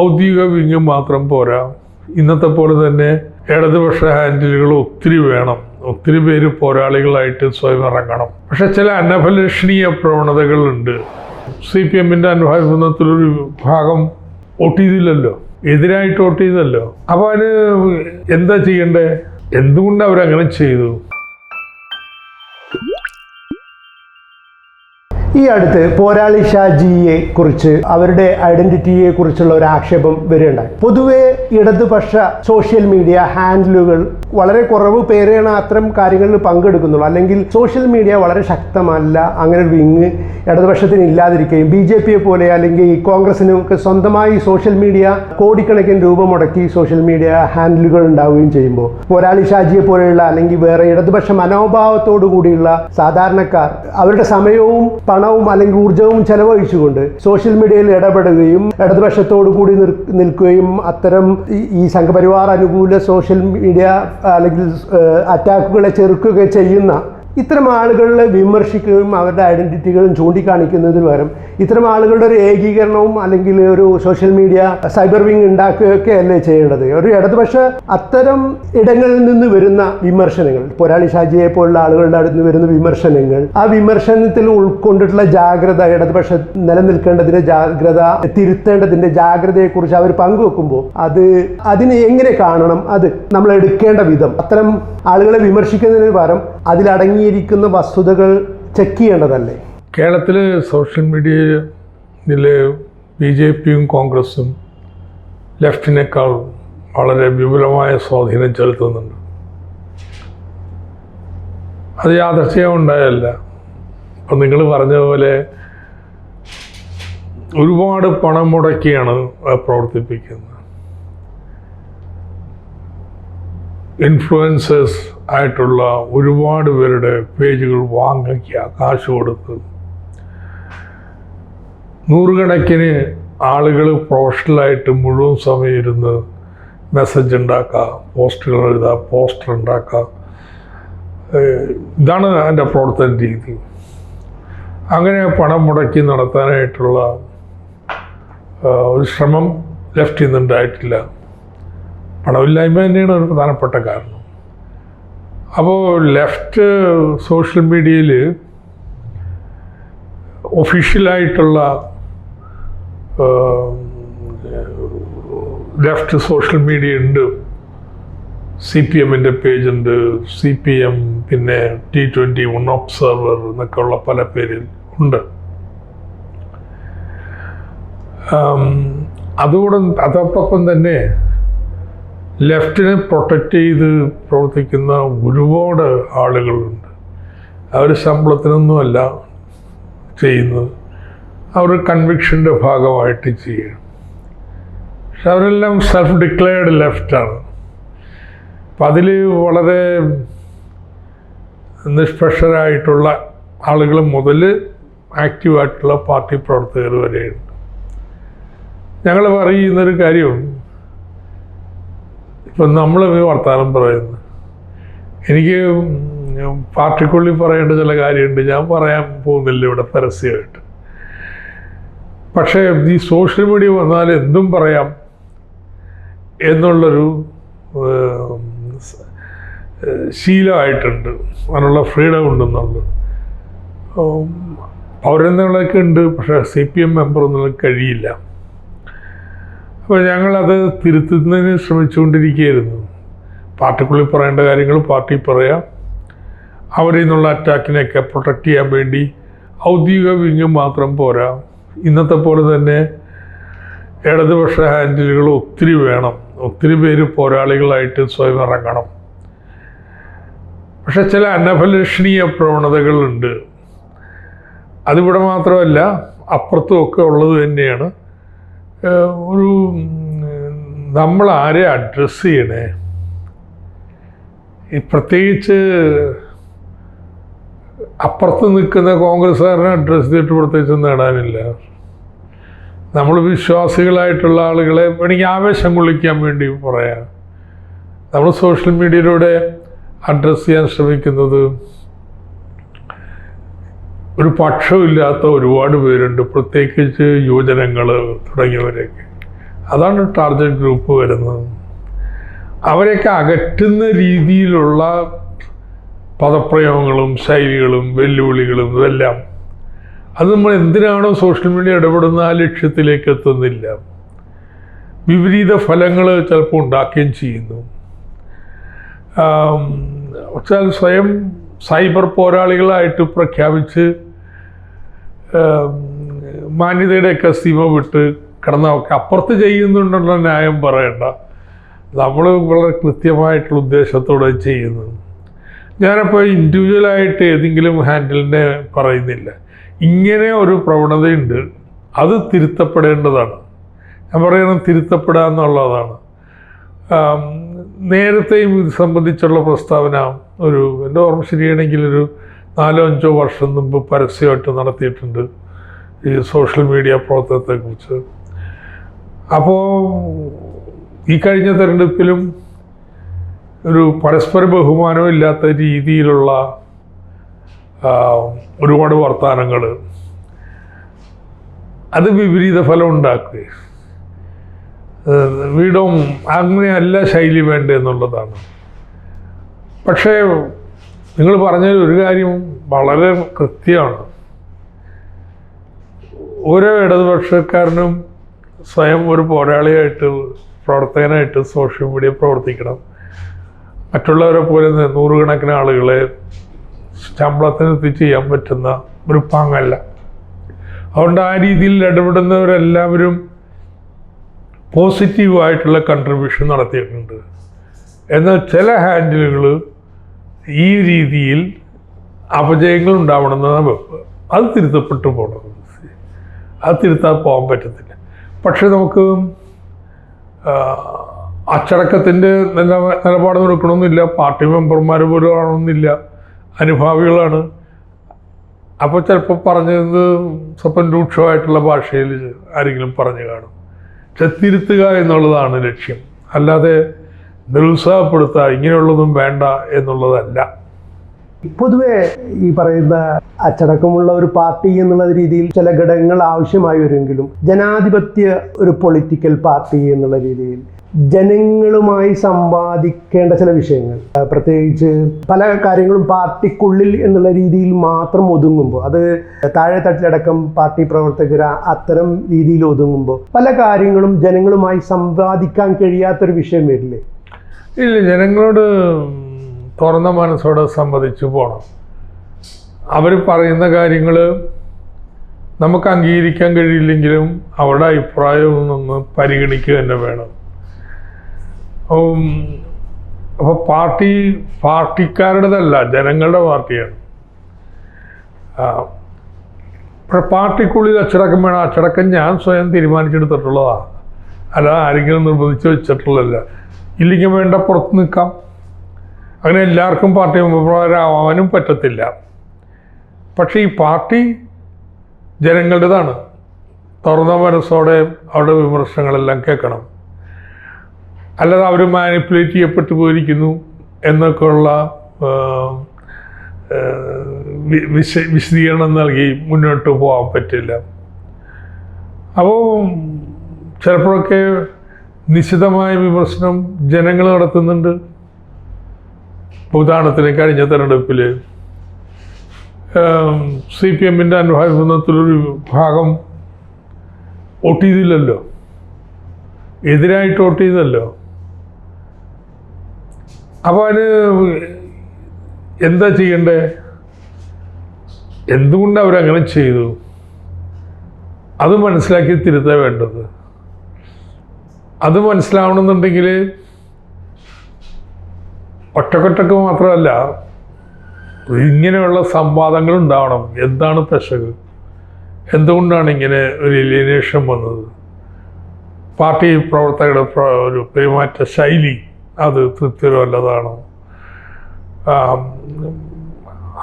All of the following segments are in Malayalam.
ഔദ്യോഗിക വിങ് മാത്രം പോരാ. ഇന്നത്തെ പോലെ തന്നെ ഇടതുപക്ഷ ഹാൻഡിലുകൾ ഒത്തിരി വേണം. ഒത്തിരി പേര് പോരാളികളായിട്ട് സ്വയം ഇറങ്ങണം. പക്ഷെ ചില അനഭലഷണീയ പ്രവണതകളുണ്ട്. സി പി എമ്മിന്റെ അനുഭവത്തിലൊരു ഭാഗം വോട്ട് ചെയ്തില്ലല്ലോ എതിരായിട്ട് വോട്ട് ചെയ്തല്ലോ അപ്പോൾ അതിന് എന്താ ചെയ്യണ്ടേ? എന്തുകൊണ്ട് അവരങ്ങനെ ചെയ്തു? ഈ അടുത്ത് പോരാളി ഷാജിയെ കുറിച്ച് അവരുടെ ഐഡന്റിറ്റിയെ കുറിച്ചുള്ള ഒരു ആക്ഷേപം വരികയുണ്ടായി. പൊതുവെ ഇടതുപക്ഷ സോഷ്യൽ മീഡിയ ഹാൻഡിലുകൾ വളരെ കുറവ് പേരാണ് അത്തരം കാര്യങ്ങളിൽ പങ്കെടുക്കുന്നുള്ളൂ. അല്ലെങ്കിൽ സോഷ്യൽ മീഡിയ വളരെ ശക്തമല്ല അങ്ങനെ ഒരു വിങ് ഇടതുപക്ഷത്തിന് ഇല്ലാതിരിക്കുകയും ബി ജെ പിയെ പോലെ അല്ലെങ്കിൽ കോൺഗ്രസിനൊക്കെ സ്വന്തമായി സോഷ്യൽ മീഡിയ കോടിക്കണക്കിന് രൂപ മുടക്കി സോഷ്യൽ മീഡിയ ഹാൻഡിലുകൾ ഉണ്ടാവുകയും ചെയ്യുമ്പോൾ പോരാളി ഷാജിയെ പോലെയുള്ള അല്ലെങ്കിൽ വേറെ ഇടതുപക്ഷ മനോഭാവത്തോടു കൂടിയുള്ള സാധാരണക്കാർ അവരുടെ സമയവും പണവും അല്ലെങ്കിൽ ഊർജവും ചെലവഴിച്ചുകൊണ്ട് സോഷ്യൽ മീഡിയയിൽ ഇടപെടുകയും ഇടതുപക്ഷത്തോടു കൂടി നിൽക്കുകയും അത്തരം ഈ സംഘപരിവാർ അനുകൂല സോഷ്യൽ മീഡിയ അല്ലെങ്കിൽ അറ്റാക്കുകളെ ചെറുക്കുകയൊക്കെ ചെയ്യുന്ന ഇത്തരം ആളുകളെ വിമർശിക്കുകയും അവരുടെ ഐഡന്റിറ്റികളും ചൂണ്ടിക്കാണിക്കുന്നതിന് പകരം ഇത്തരം ആളുകളുടെ ഒരു ഏകീകരണവും അല്ലെങ്കിൽ ഒരു സോഷ്യൽ മീഡിയ സൈബർ വിങ് ഉണ്ടാക്കുകയൊക്കെ അല്ലേ ചെയ്യേണ്ടത്? ഒരു ഇടതുപക്ഷ അത്തരം ഇടങ്ങളിൽ നിന്ന് വരുന്ന വിമർശനങ്ങൾ പോരാളി ഷാജിയെ പോലുള്ള ആളുകളുടെ അടുത്ത് നിന്ന് വരുന്ന വിമർശനങ്ങൾ ആ വിമർശനത്തിൽ ഉൾക്കൊണ്ടിട്ടുള്ള ജാഗ്രത ഇടതുപക്ഷ നിലനിൽക്കേണ്ടതിന്റെ ജാഗ്രത തിരുത്തേണ്ടതിന്റെ ജാഗ്രതയെക്കുറിച്ച് അവർ പങ്കുവെക്കുമ്പോൾ അത് അതിനെ എങ്ങനെ കാണണം? അത് നമ്മൾ എടുക്കേണ്ട വിധം. അത്തരം ആളുകളെ വിമർശിക്കുന്നതിന് പകരം അതിലടങ്ങിയിരിക്കുന്ന വസ്തുതകൾ ചെക്ക് ചെയ്യേണ്ടതല്ലേ? കേരളത്തിൽ സോഷ്യൽ മീഡിയയിൽ ബി ജെ പിയും കോൺഗ്രസും ലെഫ്റ്റിനേക്കാൾ വളരെ വിപുലമായ സ്വാധീനം ചെലുത്തുന്നുണ്ട്. അത് യാദർച്ഛ്യം ഉണ്ടായല്ല അപ്പം നിങ്ങൾ പറഞ്ഞതുപോലെ പോലെ ഒരുപാട് പണം മുടക്കിയാണ് പ്രവർത്തിപ്പിക്കുന്നത്. ഇൻഫ്ലുവൻസേഴ്സ് ആയിട്ടുള്ള ഒരുപാട് പേരുടെ പേജുകൾ വാങ്ങിക്കുക കാശ് കൊടുത്ത് നൂറുകണക്കിന് ആളുകൾ പ്രൊഫഷണലായിട്ട് മുഴുവൻ സമയം ഇരുന്ന് മെസ്സേജ് ഉണ്ടാക്കുക പോസ്റ്റുകൾ എഴുതുക പോസ്റ്റർ ഉണ്ടാക്കുക. ഇതാണ് എന്റെ പ്രവർത്തന രീതി. അങ്ങനെ പണം മുടക്കി നടത്താനായിട്ടുള്ള ഒരു ശ്രമം ലെഫ്റ്റിൽ നിന്നുണ്ടായിട്ടില്ല പണമില്ലായ്മ തന്നെയാണ് ഒരു പ്രധാനപ്പെട്ട കാരണം. അപ്പോൾ ലെഫ്റ്റ് സോഷ്യൽ മീഡിയയിൽ ഒഫീഷ്യലായിട്ടുള്ള ലെഫ്റ്റ് സോഷ്യൽ മീഡിയ ഉണ്ട്. സി പി എമ്മിന്റെ പേജുണ്ട്. സി പി എം പിന്നെ ടി ട്വന്റി വൺ ഒബ്സർവർ എന്നൊക്കെയുള്ള പല പേരിൽ ഉണ്ട്. അതോടെ അതോടൊപ്പം തന്നെ ലെഫ്റ്റിനെ പ്രൊട്ടക്റ്റ് ചെയ്ത് പ്രവർത്തിക്കുന്ന ഒരുപാട് ആളുകളുണ്ട്. അവർ ശമ്പളത്തിനൊന്നുമല്ല ചെയ്യുന്നത്. അവർ കൺവിക്ഷന്റെ ഭാഗമായിട്ട് ചെയ്യണം. പക്ഷെ അവരെല്ലാം സെൽഫ് ഡിക്ലെയർഡ് ലെഫ്റ്റാണ്. അപ്പം അതിൽ വളരെ നിഷ്പക്ഷരായിട്ടുള്ള ആളുകൾ മുതൽ ആക്റ്റീവായിട്ടുള്ള പാർട്ടി പ്രവർത്തകർ വരെയുണ്ട്. ഞങ്ങൾ പറയുന്നൊരു കാര്യം ഇപ്പം നമ്മൾ വർത്തമാനം പറയുന്നു. എനിക്ക് പാർട്ടിക്കുള്ളിൽ പറയേണ്ട ചില കാര്യമുണ്ട്. ഞാൻ പറയാൻ പോകുന്നില്ല ഇവിടെ പരസ്യമായിട്ട്. പക്ഷേ ഈ സോഷ്യൽ മീഡിയ വന്നാൽ എന്തും പറയാം എന്നുള്ളൊരു ശീലമായിട്ടുണ്ട്. അതിനുള്ള ഫ്രീഡം ഉണ്ടെന്നുള്ളത്. പൗരന്മാരൊക്കെ ഉണ്ട് പക്ഷേ സി പി എം മെമ്പർ ഒന്നും കഴിയില്ല. അപ്പോൾ ഞങ്ങളത് തിരുത്തുന്നതിന് ശ്രമിച്ചുകൊണ്ടിരിക്കുകയായിരുന്നു. പാർട്ടിക്കുള്ളിൽ പറയേണ്ട കാര്യങ്ങൾ പാർട്ടി പറയാം. അവരിൽ നിന്നുള്ള അറ്റാക്കിനെയൊക്കെ പ്രൊട്ടക്റ്റ് ചെയ്യാൻ വേണ്ടി ഔദ്യോഗിക വിങ് മാത്രം പോരാ. ഇന്നത്തെ പോലെ തന്നെ ഇടതുപക്ഷ ഹാൻഡിലുകൾ ഒത്തിരി വേണം. ഒത്തിരി പേര് പോരാളികളായിട്ട് സ്വയം ഇറങ്ങണം. പക്ഷെ ചില അനഭലഷണീയ പ്രവണതകളുണ്ട്. അതിവിടെ മാത്രമല്ല അപ്പുറത്തും ഒക്കെ ഉള്ളത് തന്നെയാണ്. ഒരു നമ്മൾ ആരെ അഡ്രസ്സ് ചെയ്യണേ. ഈ പ്രത്യേകിച്ച് അപ്പുറത്ത് നിൽക്കുന്ന കോൺഗ്രസ്സുകാരനെ അഡ്രസ്സ് ചെയ്തിട്ട് പ്രത്യേകിച്ച് നേടാനില്ല നമ്മൾ വിശ്വാസികളായിട്ടുള്ള ആളുകളെ വേണമെങ്കിൽ ആവേശം കൊള്ളിക്കാൻ വേണ്ടി പറയാം. നമ്മൾ സോഷ്യൽ മീഡിയയിലൂടെ അഡ്രസ്സ് ചെയ്യാൻ ശ്രമിക്കുന്നത് ഒരു പക്ഷമില്ലാത്ത ഒരുപാട് പേരുണ്ട്. പ്രത്യേകിച്ച് യുവജനങ്ങൾ തുടങ്ങിയവരൊക്കെ. അതാണ് ടാർഗറ്റ് ഗ്രൂപ്പ് വരുന്നത്. അവരെയൊക്കെ അകറ്റുന്ന രീതിയിലുള്ള പദപ്രയോഗങ്ങളും ശൈലികളും വെല്ലുവിളികളും ഇതെല്ലാം. അത് നമ്മൾ എന്തിനാണോ സോഷ്യൽ മീഡിയ ഇടപെടുന്ന ആ ലക്ഷ്യത്തിലേക്ക് എത്തുന്നില്ല. വിപരീത ഫലങ്ങൾ ചിലപ്പോൾ ഉണ്ടാക്കുകയും ചെയ്യുന്നു. പക്ഷേ സ്വയം സൈബർ പോരാളികളായിട്ട് പ്രഖ്യാപിച്ച് മാന്യതയുടെയൊക്കെ സീമ വിട്ട് കിടന്നൊക്കെ അപ്പുറത്ത് ചെയ്യുന്നുണ്ടെന്നുള്ള ന്യായം പറയണ്ട. നമ്മൾ വളരെ കൃത്യമായിട്ടുള്ള ഉദ്ദേശത്തോടെ ചെയ്യുന്നു. ഞാനപ്പോൾ ഇൻഡിവിജ്വലായിട്ട് ഏതെങ്കിലും ഹാൻഡിലിനെ പറയുന്നില്ല. ഇങ്ങനെ ഒരു പ്രവണതയുണ്ട്. അത് തിരുത്തപ്പെടേണ്ടതാണ്. ഞാൻ പറയുന്നത് തിരുത്തപ്പെടുക എന്നുള്ളതാണ്. നേരത്തെയും ഇത് സംബന്ധിച്ചുള്ള പ്രസ്താവന ഒരു എന്റെ ഓർമ്മ ശരിയാണെങ്കിൽ ഒരു നാലോ അഞ്ചോ വർഷം മുമ്പ് പരസ്യമായിട്ട് നടത്തിയിട്ടുണ്ട് ഈ സോഷ്യൽ മീഡിയ പ്രവർത്തനത്തെക്കുറിച്ച്. അപ്പോൾ ഈ കഴിഞ്ഞ തെരഞ്ഞെടുപ്പിലും ഒരു പരസ്പര ബഹുമാനവും ഇല്ലാത്ത രീതിയിലുള്ള ഒരുപാട് വർത്തമാനങ്ങൾ അത് വിപരീത ഫലം ഉണ്ടാക്കുക വീടും അങ്ങനെയല്ല ശൈലി വേണ്ട എന്നുള്ളതാണ്. പക്ഷേ നിങ്ങൾ പറഞ്ഞ ഒരു കാര്യം വളരെ കൃത്യമാണ്. ഓരോ ഇടതുപക്ഷക്കാരനും സ്വയം ഒരു പോരാളിയായിട്ട് പ്രവർത്തകനായിട്ട് സോഷ്യൽ മീഡിയ പ്രവർത്തിക്കണം. മറ്റുള്ളവരെ പോലെ നൂറുകണക്കിന് ആളുകളെ ശമ്പളത്തിന് എത്തിച്ച് ചെയ്യാൻ പറ്റുന്ന ഒരു പാങ്ങല്ല. അതുകൊണ്ട് ആ രീതിയിൽ ഇടപെടുന്നവരെല്ലാവരും പോസിറ്റീവായിട്ടുള്ള കൺട്രിബ്യൂഷൻ നടത്തിയിട്ടുണ്ട്. എന്നാൽ ചില ഹാൻഡിലുകൾ ഈ രീതിയിൽ അപജയങ്ങൾ ഉണ്ടാവണമെന്നാണ് വെപ്പ് അത് തിരുത്തപ്പെട്ടു പോകണം. അത് തിരുത്താൻ പോകാൻ പറ്റത്തില്ല. പക്ഷെ നമുക്ക് അച്ചടക്കത്തിന്റെ നില നിലപാട് എടുക്കണമെന്നില്ല പാർട്ടി മെമ്പർമാർ പോലും ആണെന്നില്ല. അനുഭാവികളാണ്. അപ്പോൾ ചിലപ്പോൾ പറഞ്ഞത് സ്വപ്നം രൂക്ഷമായിട്ടുള്ള ഭാഷയിൽ ആരെങ്കിലും പറഞ്ഞു കാണും. തിരുത്തുക എന്നുള്ളതാണ് ലക്ഷ്യം. അല്ലാതെ നിരുത്സാഹപ്പെടുത്തുക ഇങ്ങനെയുള്ളതും വേണ്ട എന്നുള്ളതല്ല. പൊതുവെ ഈ പറയുന്ന അച്ചടക്കമുള്ള ഒരു പാർട്ടി എന്നുള്ള രീതിയിൽ ചില ഘടകങ്ങൾ ആവശ്യമായി വരുമെങ്കിലും ജനാധിപത്യ ഒരു പൊളിറ്റിക്കൽ പാർട്ടി എന്നുള്ള രീതിയിൽ ജനങ്ങളുമായി സമ്പാദിക്കേണ്ട ചില വിഷയങ്ങൾ പ്രത്യേകിച്ച് പല കാര്യങ്ങളും പാർട്ടിക്കുള്ളിൽ എന്നുള്ള രീതിയിൽ മാത്രം ഒതുങ്ങുമ്പോൾ അത് താഴെ തട്ടിലടക്കം പാർട്ടി പ്രവർത്തകർ അത്തരം രീതിയിൽ ഒതുങ്ങുമ്പോൾ പല കാര്യങ്ങളും ജനങ്ങളുമായി സമ്പാദിക്കാൻ കഴിയാത്തൊരു വിഷയം വരില്ലേ? ഇല്ല ജനങ്ങളോട് തുറന്ന മനസ്സോടെ സംവദിച്ചു പോകണം അവർ പറയുന്ന കാര്യങ്ങൾ നമുക്ക് അംഗീകരിക്കാൻ കഴിയില്ലെങ്കിലും അവരുടെ അഭിപ്രായം ഒന്ന് പരിഗണിക്കുക തന്നെ വേണം. അപ്പോൾ പാർട്ടി പാർട്ടിക്കാരുടേതല്ല ജനങ്ങളുടെ പാർട്ടിയാണ്. പാർട്ടിക്കുള്ളിൽ അച്ചടക്കം വേണം. അച്ചടക്കം ഞാൻ സ്വയം തീരുമാനിച്ചെടുത്തിട്ടുള്ളതാണ്. അല്ല ആരെങ്കിലും നിർബന്ധിച്ച് വെച്ചിട്ടുള്ളതല്ല. ഇല്ലെങ്കിൽ വേണ്ട പുറത്ത് നിൽക്കാം. അങ്ങനെ എല്ലാവർക്കും പാർട്ടി മെമ്പർമാരാവാനും പറ്റത്തില്ല. പക്ഷേ ഈ പാർട്ടി ജനങ്ങളുടേതാണ്. തുറന്ന മനസ്സോടെ അവരുടെ വിമർശനങ്ങളെല്ലാം കേൾക്കണം. അല്ലാതെ അവർ മാനിപ്പുലേറ്റ് ചെയ്യപ്പെട്ടു പോയിരിക്കുന്നു എന്നൊക്കെയുള്ള വിശ വിശദീകരണം നൽകി മുന്നോട്ട് പോകാൻ പറ്റില്ല. അപ്പോൾ ചിലപ്പോഴൊക്കെ നിശിതമായ വിമർശനം ജനങ്ങൾ നടത്തുന്നുണ്ട്. ഉദാഹരണത്തിന് കഴിഞ്ഞ തെരഞ്ഞെടുപ്പിൽ സി പി എമ്മിന്റെ അനുഭാവിത്വത്തിലൊരു ഭാഗം വോട്ട് ചെയ്തില്ലല്ലോ എതിരായിട്ട് വോട്ട് ചെയ്തല്ലോ അപ്പോൾ അതിന് എന്താ ചെയ്യണ്ടേ? എന്തുകൊണ്ട് അവരങ്ങനെ ചെയ്തു? അത് മനസ്സിലാക്കി തിരുത്താൻ വേണ്ടത്. അത് മനസ്സിലാവണമെന്നുണ്ടെങ്കിൽ ഒറ്റക്കൊറ്റക്ക് മാത്രമല്ല ഇങ്ങനെയുള്ള സംവാദങ്ങൾ ഉണ്ടാവണം. എന്താണ് പ്രശ്നങ്ങൾ? എന്തുകൊണ്ടാണ് ഇങ്ങനെ ഒരു ഇലിനേഷൻ വന്നത്? പാർട്ടി പ്രവർത്തകരുടെ പ്ര- ഒരു പെരുമാറ്റ ശൈലി അത് തൃപ്തികരമല്ലതാണോ?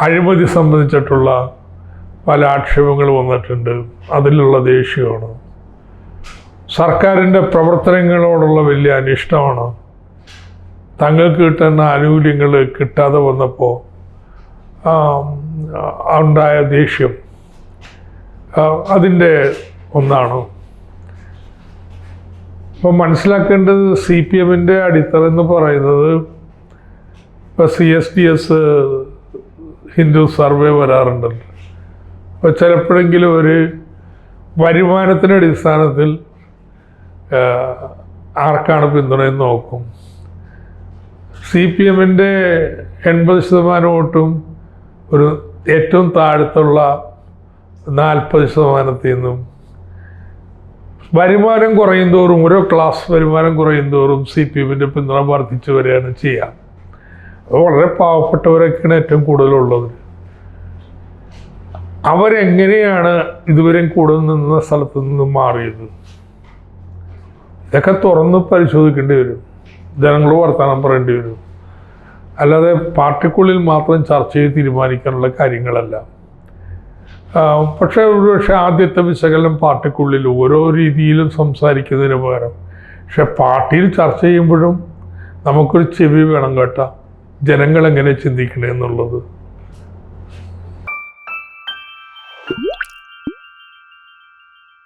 അഴിമതി സംബന്ധിച്ചിട്ടുള്ള പല ആക്ഷേപങ്ങൾ വന്നിട്ടുണ്ട്. അതിലുള്ള ദേഷ്യമാണ്? സർക്കാരിന്റെ പ്രവർത്തനങ്ങളോടുള്ള വലിയ അനിഷ്ടമാണ്. തങ്ങൾക്ക് കിട്ടുന്ന ആനുകൂല്യങ്ങൾ കിട്ടാതെ വന്നപ്പോൾ ഉണ്ടായ ദേഷ്യം അതിന്റെ ഒന്നാണ്. ഇപ്പം മനസ്സിലാക്കേണ്ടത് സി പി എമ്മിന്റെ അടിത്തറ എന്ന് പറയുന്നത് ഇപ്പോൾ C S D S Hindu survey വരാറുണ്ടല്ലോ. അപ്പോൾ ചിലപ്പോഴെങ്കിലും ഒരു വരുമാനത്തിന്റെ അടിസ്ഥാനത്തിൽ ആർക്കാണ് പിന്തുണയെന്ന് നോക്കും. സി പി എമ്മിന്റെ എൺപത് ശതമാനം വോട്ടും ഒരു ഏറ്റവും താഴത്തുള്ള നാൽപ്പത് ശതമാനത്തിൽ നിന്നും വരുമാനം കുറയും തോറും ഓരോ ക്ലാസ് വരുമാനം കുറയും തോറും സി പി എമ്മിന്റെ പിന്തുണ വർദ്ധിച്ചു വരികയാണ് ചെയ്യുക അത് വളരെ പാവപ്പെട്ടവരൊക്കെയാണ് ഏറ്റവും കൂടുതലുള്ളത്. അവരെങ്ങനെയാണ് ഇതുവരെയും കൂടുതൽ നിന്ന സ്ഥലത്ത് നിന്നും മാറിയത്? ഇതൊക്കെ തുറന്ന് പരിശോധിക്കേണ്ടി വരും. ജനങ്ങൾ വർത്തമാനം പറയേണ്ടി വരും. അല്ലാതെ പാർട്ടിക്കുള്ളിൽ മാത്രം ചർച്ച ചെയ്ത് തീരുമാനിക്കാനുള്ള കാര്യങ്ങളല്ല. പക്ഷേ ഒരുപക്ഷെ ആദ്യത്തെ വിശകലനം പാർട്ടിക്കുള്ളിൽ ഓരോ രീതിയിലും സംസാരിക്കുന്നതിന് പകരം. പക്ഷെ പാർട്ടിയിൽ ചർച്ച ചെയ്യുമ്പോഴും നമുക്കൊരു ചെവി വേണം കേട്ടോ. ജനങ്ങൾ എങ്ങനെ ചിന്തിക്കണേ എന്നുള്ളത്.